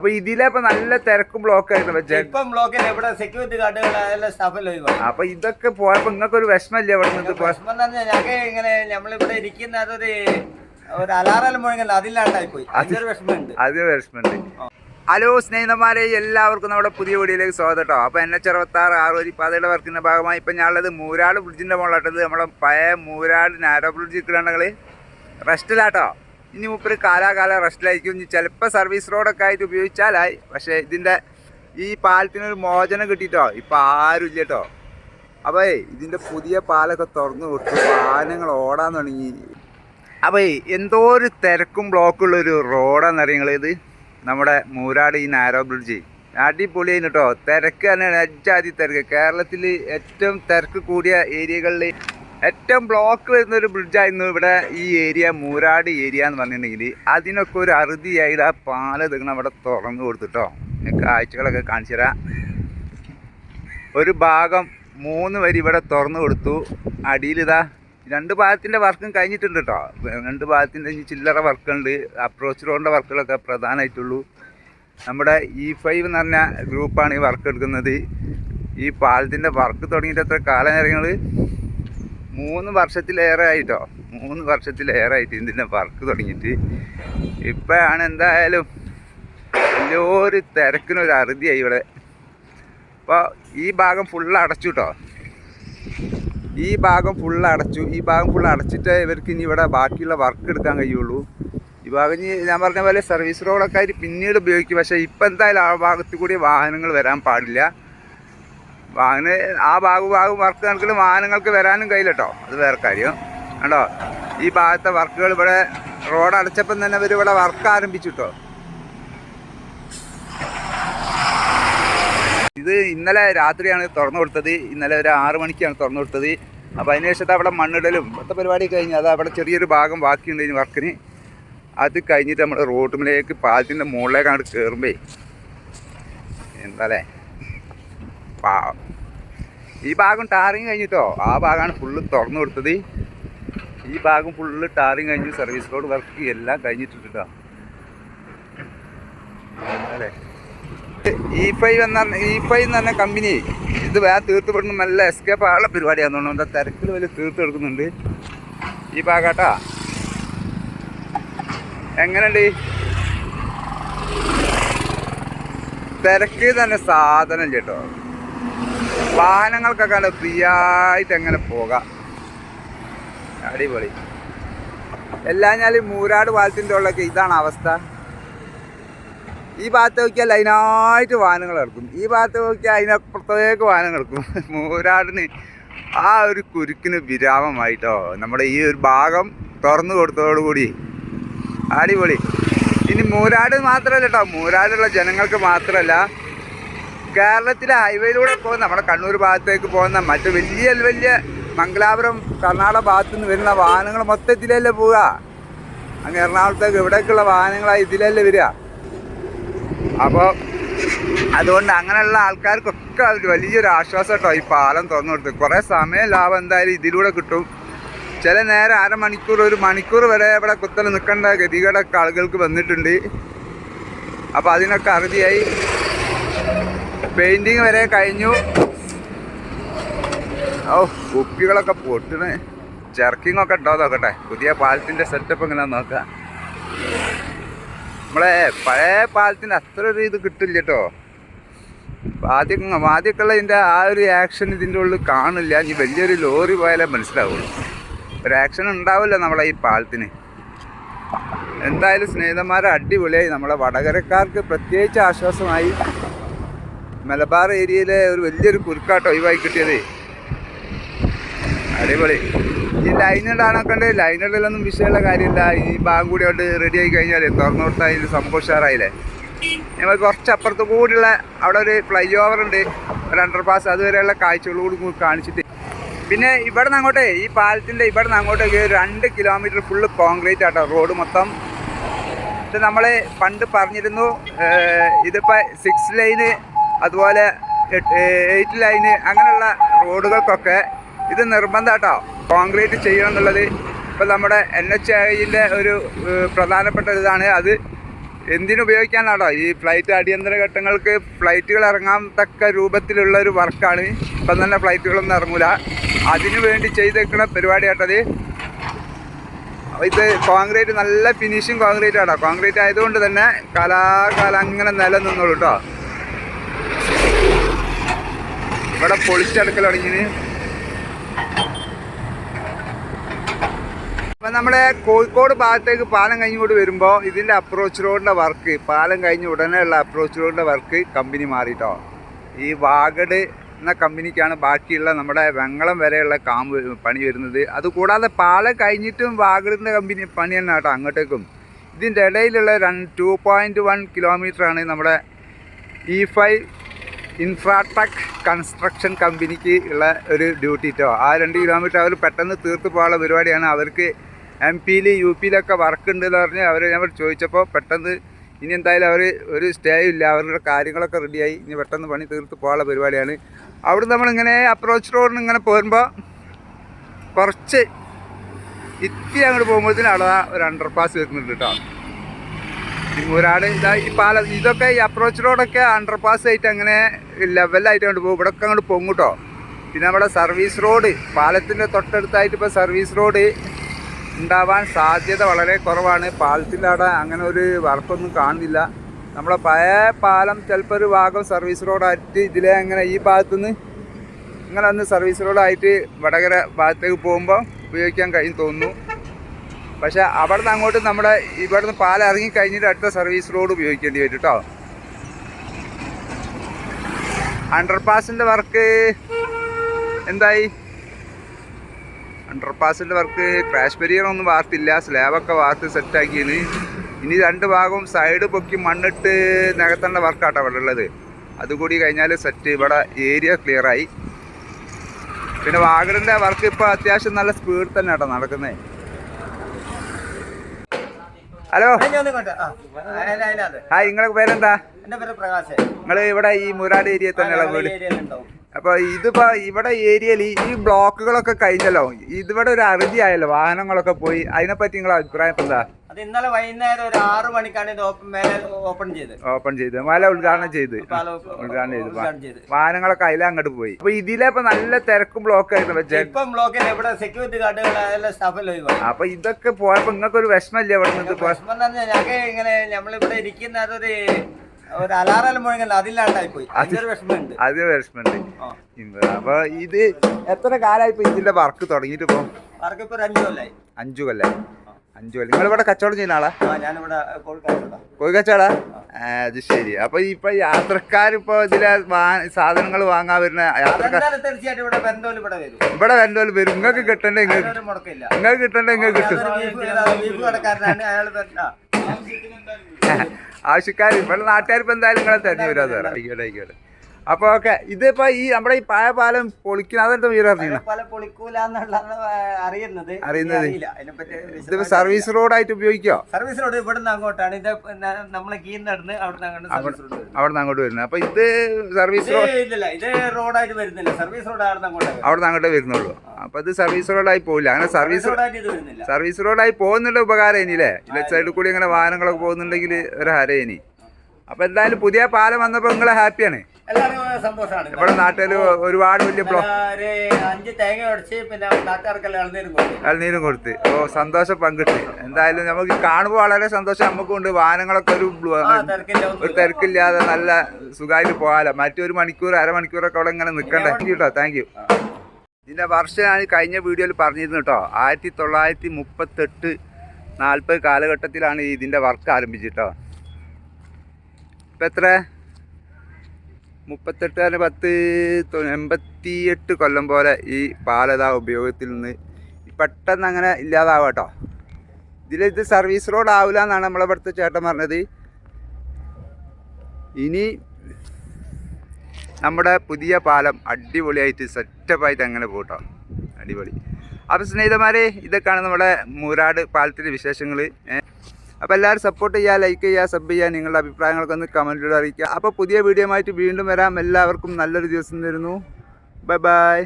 അപ്പൊ ഇതിലെ നല്ല തിരക്കും ബ്ലോക്ക് ആയിരുന്നു ഇപ്പം ബ്ലോക്കിൽ എവിടെ സെക്യൂരിറ്റി ഗാർഡുകൾ അതെല്ലാം സ്റ്റാഫെല്ലാം ഒഴിവാണ് അപ്പൊ ഇതൊക്കെ പോയപ്പോ നിങ്ങൾക്ക് ഒരു വിഷമല്ലേ അവിടെ നിന്ന് വിഷമം എന്ന് പറഞ്ഞാൽ ഞങ്ങൾക്ക് ഇങ്ങനെ നമ്മളിവിടെ ഇരിക്കുന്ന അതൊരു ഒരു അലാറെല്ലാം മുഴങ്ങല്ല അതില്ലാണ്ടായി പോയി അതിന്റെ ഒരു വിഷമമുണ്ട്. അത് വിഷമമുണ്ട്. ഹലോ സ്നേഹിതന്മാരെ എല്ലാവർക്കും നമ്മുടെ പുതിയ വീഡിയോയിലേക്ക് സ്വാഗതം കേട്ടോ അപ്പോൾ എൻ എച്ച് അറുപത്താറ് ആറുവരി പാതയുടെ വർക്കിന്റെ ഭാഗമായി. ഇപ്പം ഞാനുള്ളത് മൂരാട് ബ്രിഡ്ജിന്റെ മുകളിലാട്ടത് നമ്മളെ പഴയ മൂരാട് നാരോ ബ്രിഡ്ജ് കിട്ടുകയാണെങ്കിൽ റെസ്റ്റിലാട്ടോ ഇനി മുപ്പര് കാലാകാല റെസ്റ്റിലായിരിക്കും. ഇനി ചിലപ്പോൾ സർവീസ് റോഡൊക്കെ ആയിട്ട് ഉപയോഗിച്ചാലായി. പക്ഷേ ഇതിന്റെ ഈ പാലത്തിനൊരു മോചനം കിട്ടിയിട്ടോ? ഇപ്പം ആരും ഇല്ല കേട്ടോ അപ്പോൾ ഇതിന്റെ പുതിയ പാലൊക്കെ തുറന്നു വിട്ടു വാഹനങ്ങൾ ഓടാൻ തുടങ്ങി. അപ്പോൾ എന്തോ ഒരു തിരക്കും ബ്ലോക്കുള്ളൊരു ഒരു റോഡാന്ന് അറിയങ്ങൾ ഇത്? നമ്മുടെ മൂരാട് ഈ നാരോ ബ്രിഡ്ജ്. അടിപൊളിയായിരുന്നു കേട്ടോ തിരക്ക് തന്നെയാണ്. അജാതി തിരക്ക്. കേരളത്തിൽ ഏറ്റവും തിരക്ക് കൂടിയ ഏരിയകളിൽ ഏറ്റവും ബ്ലോക്ക് വരുന്ന ഒരു ബ്രിഡ്ജായിരുന്നു ഇവിടെ ഈ ഏരിയ മൂരാട് ഏരിയ എന്ന് പറഞ്ഞിട്ടുണ്ടെങ്കിൽ. അതിനൊക്കെ ഒരു അറുതിയായിട്ട് ആ പാല തീർന്ന് അവിടെ തുറന്നു കൊടുത്തിട്ടോ. കാഴ്ചകളൊക്കെ കാണിച്ചു തരാം. ഒരു ഭാഗം മൂന്ന് വരി ഇവിടെ തുറന്നു കൊടുത്തു. അടിയിലിതാ രണ്ട് ഭാഗത്തിന്റെ വർക്കും കഴിഞ്ഞിട്ടുണ്ട് കേട്ടോ. രണ്ട് ഭാഗത്തിന്റെ ചില്ലറ വർക്കുണ്ട് അപ്രോച്ച് റോഡിന്റെ വർക്കുകളൊക്കെ പ്രധാനമായിട്ടുള്ളൂ. നമ്മുടെ ഇ ഫൈവ് എന്ന് പറഞ്ഞ ഗ്രൂപ്പാണ് ഈ വർക്ക് എടുക്കുന്നത്. ഈ പാലത്തിന്റെ വർക്ക് തുടങ്ങിയിട്ട് എത്ര കാലം മൂന്ന് വർഷത്തിലേറെ ആയിട്ടോ. മൂന്ന് വർഷത്തിലേറെ ആയിട്ട് ഇതിന്റെ വർക്ക് തുടങ്ങിയിട്ട്. ഇപ്പോഴാണ് എന്തായാലും വലിയൊരു തിരക്കിനൊരു അറുതിയായി ഇവിടെ. അപ്പോൾ ഈ ഭാഗം ഫുള്ള് അടച്ചു കേട്ടോ ഈ ഭാഗം ഫുള്ള് അടച്ചു. ഈ ഭാഗം ഫുള്ള് അടച്ചിട്ട് ഇവർക്ക് ഇനി ഇവിടെ ബാക്കിയുള്ള വർക്ക് എടുക്കാൻ കഴിയുള്ളൂ. ഈ ഭാഗം ഇനി ഞാൻ പറഞ്ഞ പോലെ സർവീസ് റോഡൊക്കെ ആയിട്ട് പിന്നീട് ഉപയോഗിക്കും. പക്ഷേ ഇപ്പം എന്തായാലും ആ ഭാഗത്തു കൂടി വാഹനങ്ങൾ വരാൻ പാടില്ല. വാഹന ആ ഭാഗു ഭാഗം വർക്ക് കണക്കിൽ വാഹനങ്ങൾക്ക് വരാനും കഴിയില്ല കേട്ടോ അത് വേറെ കാര്യം. കണ്ടോ? ഈ ഭാഗത്തെ വർക്കുകൾ ഇവിടെ റോഡ് അടച്ചപ്പം തന്നെ ഇവർ ഇവിടെ വർക്ക് ആരംഭിച്ചു കേട്ടോ ഇത് ഇന്നലെ രാത്രിയാണ് തുറന്നു കൊടുത്തത്. ഇന്നലെ ഒരു ആറു മണിക്കാണ് തുറന്നു കൊടുത്തത്. അപ്പോൾ അതിന് ശേഷത്തെ അവിടെ മണ്ണിടലും മൊത്ത പരിപാടി കഴിഞ്ഞ് അത് അവിടെ ചെറിയൊരു ഭാഗം ബാക്കിയുണ്ട് ഇനി വർക്കിന് അത് കഴിഞ്ഞിട്ട് നമ്മൾ റോട്ടുമിലേക്ക് പാലത്തിന്റെ മുകളിലേക്കാണ് കയറുമ്പേ എന്താല്ലേ ഈ ഭാഗം ടാറിങ് കഴിഞ്ഞിട്ടോ? ആ ഭാഗമാണ് ഫുള്ള് തുറന്നു കൊടുത്തത്. ഈ ഭാഗം ഫുള്ള് ടാറിങ് കഴിഞ്ഞു സർവീസ് റോഡ് വർക്ക് എല്ലാം കഴിഞ്ഞിട്ടുണ്ട് കേട്ടോ അല്ലേ? ഇ ഫൈവ് എന്ന ഫൈവ് എന്ന് പറഞ്ഞ കമ്പനി ഇത് വേറെ തീർത്ത് പെടുന്ന നല്ല എസ്കേപ്പ് ആളെ പരിപാടിയാണെന്നു എന്താ തിരക്കിൽ വലിയ തീർത്ത് എടുക്കുന്നുണ്ട്. ഈ ഭാഗാട്ടാ. എങ്ങനെയുണ്ട്? തിരക്ക് തന്നെ സാധനം കേട്ടോ വാഹനങ്ങൾക്കൊക്കെ നല്ല ഫ്രീ ആയിട്ട് എങ്ങനെ പോകാം? അടിപൊളി. എല്ലാം ഞാൻ മൂരാട് പാലത്തിന്റെ ഉള്ളൊക്കെ ഇതാണ് അവസ്ഥ. ഈ ഭാഗത്ത് നോക്കിയാൽ അതിനായിട്ട് വാഹനങ്ങൾ എടുക്കും ഈ ഭാഗത്ത് നോക്കിയാൽ അതിനപ്പുറത്തേക്ക് വാഹനങ്ങൾ എടുക്കും മൂരാടിന് ആ ഒരു കുരുക്കിന് വിരാമമായിട്ടോ. നമ്മുടെ ഈ ഒരു ഭാഗം തുറന്നു കൊടുത്തതോടുകൂടി അടിപൊളി. ഇനി മൂരാട് മാത്രമല്ല കേട്ടോ. മൂരാടുള്ള ജനങ്ങൾക്ക് മാത്രമല്ല കേരളത്തിലെ ഹൈവേയിലൂടെ പോകുന്ന നമ്മുടെ കണ്ണൂർ ഭാഗത്തേക്ക് പോകുന്ന മറ്റു വലിയ വലിയ മംഗലാപുരം കർണാടക ഭാഗത്തു നിന്ന് വരുന്ന വാഹനങ്ങൾ മൊത്തത്തിലല്ലേ പോവുക? അങ്ങ് എറണാകുളത്തേക്ക് ഇവിടേക്കുള്ള വാഹനങ്ങളായി ഇതിലല്ലേ വരിക. അപ്പോൾ അതുകൊണ്ട് അങ്ങനെയുള്ള ആൾക്കാർക്കൊക്കെ അതൊരു വലിയൊരു ആശ്വാസം കേട്ടോ ഈ പാലം തുറന്നു കൊടുത്ത്. കുറേ സമയം ലാഭം എന്തായാലും ഇതിലൂടെ കിട്ടും. ചില നേരം അരമണിക്കൂർ ഒരു മണിക്കൂർ വരെ ഇവിടെ കുത്തൽ നിൽക്കേണ്ട ഗതികേടൊക്കെ ആളുകൾക്ക് വന്നിട്ടുണ്ട്. അപ്പോൾ അതിനൊക്കെ അറുതിയായി. പെയിന്റിങ് വരെ കഴിഞ്ഞു. ഓ കുപ്പികളൊക്കെ പൊട്ടണ് ചെർക്കിംഗ് ഒക്കെ ഉണ്ടോ നോക്കട്ടെ. പുതിയ പാലത്തിന്റെ സെറ്റപ്പ് എങ്ങനെയാണെന്ന് നോക്കാം. നമ്മളെ പഴയ പാലത്തിന് അത്ര ഒരു ഇത് കിട്ടില്ല കേട്ടോ ആദ്യം ആദ്യമൊക്കെയുള്ള ഇതിന്റെ ആ ഒരു ആക്ഷൻ ഇതിന്റെ ഉള്ളിൽ കാണില്ല. ഇനി വലിയൊരു ലോറി പോയാലേ മനസ്സിലാവുള്ളൂ. ഒരു ആക്ഷൻ ഉണ്ടാവില്ല നമ്മളെ ഈ പാലത്തിന്. എന്തായാലും സ്നേഹിതന്മാരെ അടിപൊളിയായി. നമ്മളെ വടകരക്കാർക്ക് പ്രത്യേകിച്ച് ആശ്വാസമായി. മലബാർ ഏരിയയിലെ ഒരു വലിയൊരു കുരുക്കാട്ടോ ഒഴിവായി കിട്ടിയത്. അടിപൊളി. ഈ ലൈനിടാനൊക്കെ ഉണ്ട് ലൈനിടലൊന്നും വിഷയമുള്ള കാര്യമില്ല. ഈ ഭാഗം കൂടി കൊണ്ട് റെഡി ആയി കഴിഞ്ഞാൽ തുറന്നു കൊടുത്താൽ അതിൽ സംഭവം ഞങ്ങൾ കുറച്ച് അപ്പുറത്ത് കൂടിയുള്ള അവിടെ ഒരു ഫ്ലൈ ഓവർ ഉണ്ട്. ഒരു അണ്ടർ പാസ് അതുവരെയുള്ള കാഴ്ചകളോട് കാണിച്ചിട്ട്. പിന്നെ ഇവിടെ നിന്ന് അങ്ങോട്ടേ ഈ പാലത്തിന്റെ ഇവിടെ നിന്ന് അങ്ങോട്ടേക്ക് രണ്ട് കിലോമീറ്റർ ഫുള്ള് കോൺക്രീറ്റ് ആട്ടോ. റോഡ് മൊത്തം. ഇത് നമ്മൾ പണ്ട് പറഞ്ഞിരുന്നു ഇതിപ്പോൾ സിക്സ് ലൈന് അതുപോലെ എയ്റ്റ് ലൈന് അങ്ങനെയുള്ള റോഡുകൾക്കൊക്കെ ഇത് നിർബന്ധം കോൺക്രീറ്റ് ചെയ്യണം എന്നുള്ളത്. ഇപ്പോൾ നമ്മുടെ എൻ എച്ച് ഐന്റെ ഒരു പ്രധാനപ്പെട്ട ഇതാണ്. അത് എന്തിനുപയോഗിക്കാനാണോ? ഈ ഫ്ലൈറ്റ് അടിയന്തര ഘട്ടങ്ങൾക്ക് ഫ്ലൈറ്റുകൾ ഇറങ്ങാൻ തക്ക രൂപത്തിലുള്ള ഒരു വർക്കാണ്. ഇപ്പം തന്നെ ഫ്ലൈറ്റുകളൊന്നും ഇറങ്ങൂല. അതിനു വേണ്ടി ചെയ്തേക്കുന്ന പരിപാടിയാട്ടത് അപ്പൊ ഇത് കോൺക്രീറ്റ് നല്ല ഫിനിഷിങ് കോൺക്രീറ്റ് ആട്ടോ കോൺക്രീറ്റ് ആയതുകൊണ്ട് തന്നെ കാലാകാലം അങ്ങനെ നിലനിന്നോളൂ കേട്ടോ ഇവിടെ പൊളിച്ചെടുക്കൽ തുടങ്ങിന് അപ്പം നമ്മുടെ കോഴിക്കോട് ഭാഗത്തേക്ക് പാലം കഴിഞ്ഞുകൊണ്ട് വരുമ്പോൾ ഇതിന്റെ അപ്രോച്ച് റോഡിന്റെ വർക്ക് പാലം കഴിഞ്ഞ ഉടനെ ഉള്ള അപ്രോച്ച് റോഡിന്റെ വർക്ക് കമ്പനി മാറിയിട്ടോ ഈ വാഗഡ് എന്ന കമ്പനിക്കാണ് ബാക്കിയുള്ള നമ്മുടെ വെങ്ങളം വരെയുള്ള കാമ്പ് പണി വരുന്നത്. അതുകൂടാതെ പാലം കഴിഞ്ഞിട്ടും വാഗഡിന്റെ കമ്പനി പണി തന്നെ കേട്ടോ അങ്ങോട്ടേക്കും. ഇതിന്റെ ഇടയിലുള്ള ടു പോയിന്റ് വൺ കിലോമീറ്ററാണ് നമ്മുടെ ഇ ഫൈവ് ഇൻഫ്രാടെക് കൺസ്ട്രക്ഷൻ കമ്പനിക്ക് ഉള്ള ഒരു ഡ്യൂട്ടി ആ രണ്ട് കിലോമീറ്റർ അവർ പെട്ടെന്ന് തീർത്ത് പോകാനുള്ള പരിപാടിയാണ്. അവർക്ക് എം പിയിൽ യു പിയിലൊക്കെ വർക്ക് ഉണ്ട് എന്ന് പറഞ്ഞ് അവർ ഞാൻ ചോദിച്ചപ്പോൾ പെട്ടെന്ന് ഇനി എന്തായാലും അവർ ഒരു സ്റ്റേ ഇല്ല. അവരുടെ കാര്യങ്ങളൊക്കെ റെഡിയായി ഇനി പെട്ടെന്ന് പണി തീർത്ത് പോകാനുള്ള പരിപാടിയാണ്. അവിടെ നമ്മൾ ഇങ്ങനെ അപ്രോച്ച് റോഡിന് ഇങ്ങനെ പോരുമ്പോൾ കുറച്ച് ഇത്തിരി അങ്ങോട്ട് പോകുമ്പോഴത്തേനും അവിടെ ഒരു അണ്ടർ പാസ് വരുന്നുണ്ട് കേട്ടോ മൂരാട് ഇതാ ഈ പാല ഇതൊക്കെ ഈ അപ്രോച്ച് റോഡൊക്കെ അണ്ടർ പാസ് ആയിട്ട് അങ്ങനെ ലെവലായിട്ട് കൊണ്ട് പോകും. ഇവിടെ ഒക്കെ അങ്ങോട്ട് കേട്ടോ. പിന്നെ നമ്മുടെ സർവീസ് റോഡ് പാലത്തിന്റെ തൊട്ടടുത്തായിട്ട് ഇപ്പോൾ സർവീസ് റോഡ് ഉണ്ടാവാൻ സാധ്യത വളരെ കുറവാണ്. പാലത്തിന്റെ അവിടെ അങ്ങനെ ഒരു വർക്കൊന്നും കാണുന്നില്ല. നമ്മളെ പഴയ പാലം ചിലപ്പോൾ ഒരു ഭാഗം സർവീസ് റോഡായിട്ട് ഇതിലെ അങ്ങനെ ഈ ഭാഗത്തുനിന്ന് ഇങ്ങനെ ഒന്ന് സർവീസ് റോഡായിട്ട് വടകര ഭാഗത്തേക്ക് പോകുമ്പോൾ ഉപയോഗിക്കാൻ കഴിയും തോന്നുന്നു. പക്ഷേ അവിടെ നിന്ന് അങ്ങോട്ട് നമ്മുടെ ഇവിടെ നിന്ന് പാലം ഇറങ്ങി കഴിഞ്ഞിട്ട് അടുത്ത സർവീസ് റോഡ് ഉപയോഗിക്കേണ്ടി വരും കേട്ടോ. അണ്ടർപാസിന്റെ വർക്ക് എന്തായി? അണ്ടർപാസിന്റെ വർക്ക് ക്രാഷ് ബരിയർ ഒന്നും വാർത്തില്ല. സ്ലാബൊക്കെ വാർത്ത് സെറ്റാക്കിയത് ഇനി രണ്ട് ഭാഗവും സൈഡ് പൊക്കി മണ്ണിട്ട് നികത്തേണ്ട വർക്കാട്ടോ അവിടെ ഉള്ളത്. അതുകൂടി കഴിഞ്ഞാൽ സെറ്റ് ഇവിടെ ഏരിയ ക്ലിയറായി പിന്നെ വാഗണിന്റെ വർക്ക് ഇപ്പോൾ അത്യാവശ്യം നല്ല സ്പീഡ് തന്നെ കേട്ടോ നടക്കുന്നത് ഹലോ ഹായ് നിങ്ങളെ പേരെന്താ? എന്റെ പേര് പ്രകാശ്. നിങ്ങൾ ഇവിടെ ഈ മുരാട് ഏരിയ തന്നെയുള്ള വീട്? അപ്പൊ ഇതിപ്പോ ഇവിടെ ഏരിയയിൽ ഈ ബ്ലോക്കുകളൊക്കെ കഴിഞ്ഞല്ലോ. ഇതിവിടെ ഒരു അറുതി ആയല്ലോ വാഹനങ്ങളൊക്കെ പോയി. അതിനെപ്പറ്റി നിങ്ങളെ അഭിപ്രായം എന്താ? അത് ഇന്നലെ വൈകുന്നേരം ഒരു ആറ് മണിക്കാണ് ഇത് ഓപ്പൺ ഓപ്പൺ ചെയ്ത്. ഓപ്പൺ ചെയ്ത്. മല ഉദ്ഘാടനം ചെയ്ത്. ഉദ്ഘാടനം ചെയ്ത്. വാഹനങ്ങളൊക്കെ അതിലെ അങ്ങോട്ട് പോയി. അപ്പൊ ഇതിലെ ഇപ്പൊ നല്ല തിരക്കും ബ്ലോക്ക് ആയിരുന്നു. ഇപ്പം ബ്ലോക്കിൽ ഇവിടെ സെക്യൂരിറ്റി ഗാർഡുകൾ അതെല്ലാം സ്റ്റാഫിൽ അപ്പൊ ഇതൊക്കെ പോയപ്പോ നിങ്ങൾക്ക് ഒരു വിഷമല്ലേ ഇവിടെ നിന്ന് ഞങ്ങൾക്ക് ഇങ്ങനെ നമ്മളിവിടെ ഇരിക്കുന്ന അതൊരു ഒരു അലാറെല്ലാം മുഴങ്ങല്ല അതില്ലാണ്ടായി പോയി അത്. അപ്പൊ ഇത് എത്ര കാലമായി ഇപ്പൊ ഇതിന്റെ വർക്ക് തുടങ്ങിയിട്ട് ഇപ്പൊ? വർക്ക് ഇപ്പൊ അഞ്ചു കൊല്ലായി. അഞ്ചു കൊല്ലം അഞ്ചു കൊല്ലം. നിങ്ങൾ ഇവിടെ കച്ചവടം ചെയ്യുന്ന ആളാ? കോഴി കച്ചവടാ? അത് ശരി. അപ്പൊ ഇപ്പൊ യാത്രക്കാരിപ്പോ ഇതിലെ സാധനങ്ങൾ വാങ്ങാൻ വരുന്ന യാത്രക്കാർ തീർച്ചയായിട്ടും ഇവിടെ വരണ്ടോൽ വരും. നിങ്ങൾക്ക് കിട്ടണ്ടേ നിങ്ങൾക്ക് കിട്ടണ്ടേ നിങ്ങൾക്ക് കിട്ടും ആവശ്യക്കാർ ഇവിടെ നാട്ടുകാർ ഇപ്പം എന്തായാലും നിങ്ങളെ തെരഞ്ഞു വരാതെ ആയിക്കോട്ടെ ആയിക്കോട്ടെ അപ്പൊ ഓക്കെ ഇതിപ്പോ ഈ നമ്മുടെ ഈ പായ പാലം പൊളിക്കുന്ന അതെന്താ വീട് അറിയുന്നത്. അറിയുന്നത്. ഇതിപ്പോ സർവീസ് റോഡായിട്ട് ഉപയോഗിക്കോ? സർവീസ് റോഡ് ഇവിടുന്ന് അങ്ങോട്ടാണ്. ഇത് നമ്മളെ റോഡ് വരുന്നത്. അവിടെ നിന്ന് അങ്ങോട്ട് വരുന്നത്. അപ്പൊ ഇത് സർവീസ് റോഡ് ഇത് റോഡായിട്ട് വരുന്നില്ല. സർവീസ് റോഡ് അവിടെ നിന്ന് അങ്ങോട്ട് വരുന്നുള്ളൂ. അപ്പൊ ഇത് സർവീസ് റോഡായി പോവില്ല. അങ്ങനെ സർവീസ് സർവീസ് റോഡായി പോകുന്നുള്ള ഉപകാരം ഇനിയില്ലേ? ലെഫ്റ്റ് സൈഡിൽ കൂടി ഇങ്ങനെ വാഹനങ്ങളൊക്കെ പോകുന്നുണ്ടെങ്കിൽ ഒരു ഹര ഇനി. അപ്പൊ എന്തായാലും പുതിയ പാലം വന്നപ്പോ നിങ്ങളെ ഹാപ്പിയാണ്. എല്ലാവർക്കും സന്തോഷമാണ്. ഇവിടെ നാട്ടിൽ ഒരുപാട് വലിയ ഒരു അഞ്ച് തേങ്ങ ഉടച്ച് പിന്നെ ഇളനീരും ഇളനീരും കൊടുത്ത്. ഓ സന്തോഷം പങ്കിട്ട്. എന്തായാലും നമുക്ക് കാണുമ്പോൾ വളരെ സന്തോഷം നമുക്കുണ്ട്. വാഹനങ്ങളൊക്കെ ഒരു ഒരു തിരക്കില്ലാതെ നല്ല സുഖമായിട്ട് പോകാലോ. മറ്റൊരു മണിക്കൂർ അരമണിക്കൂറൊക്കെ അവിടെ ഇങ്ങനെ നിൽക്കണ്ടേ? യു കേട്ടോ താങ്ക് യു ഇതിന്റെ വർഷം ഞാൻ കഴിഞ്ഞ വീഡിയോയിൽ പറഞ്ഞിരുന്നു കേട്ടോ ആയിരത്തി തൊള്ളായിരത്തി മുപ്പത്തെട്ട് നാൽപ്പത് കാലഘട്ടത്തിലാണ് ഇതിന്റെ വർക്ക് ആരംഭിച്ചിട്ടോ ഇപ്പം എത്ര? മുപ്പത്തെട്ട് പത്ത് തൊ- എൺപത്തിയെട്ട് കൊല്ലം പോലെ ഈ പാലത ഉപയോഗത്തിൽ നിന്ന് പെട്ടെന്ന് അങ്ങനെ ഇല്ലാതാവുക കേട്ടോ. ഇതിലിത് സർവീസ് റോഡ് ആവില്ല എന്നാണ് നമ്മളെ ഇവിടുത്തെ ചേട്ടൻ പറഞ്ഞത്. ഇനി നമ്മുടെ പുതിയ പാലം അടിപൊളിയായിട്ട് സെറ്റപ്പായിട്ട് അങ്ങനെ പോട്ടോ അടിപൊളി. അപ്പോൾ സ്നേഹിതന്മാരെ ഇതൊക്കെയാണ് നമ്മുടെ മൂരാട് പാലത്തിന്റെ വിശേഷങ്ങൾ അപ്പോൾ എല്ലാവരും സപ്പോർട്ട് ചെയ്യുക ലൈക്ക് ചെയ്യുക സബ് ചെയ്യുക നിങ്ങളുടെ അഭിപ്രായങ്ങളൊക്കെ ഒന്ന് കമന്റിലൂടെ അറിയിക്കുക. അപ്പോൾ പുതിയ വീഡിയോ ആയിട്ട് വീണ്ടും വരാം. എല്ലാവർക്കും നല്ലൊരു ദിവസം തരുന്നു. Bye bye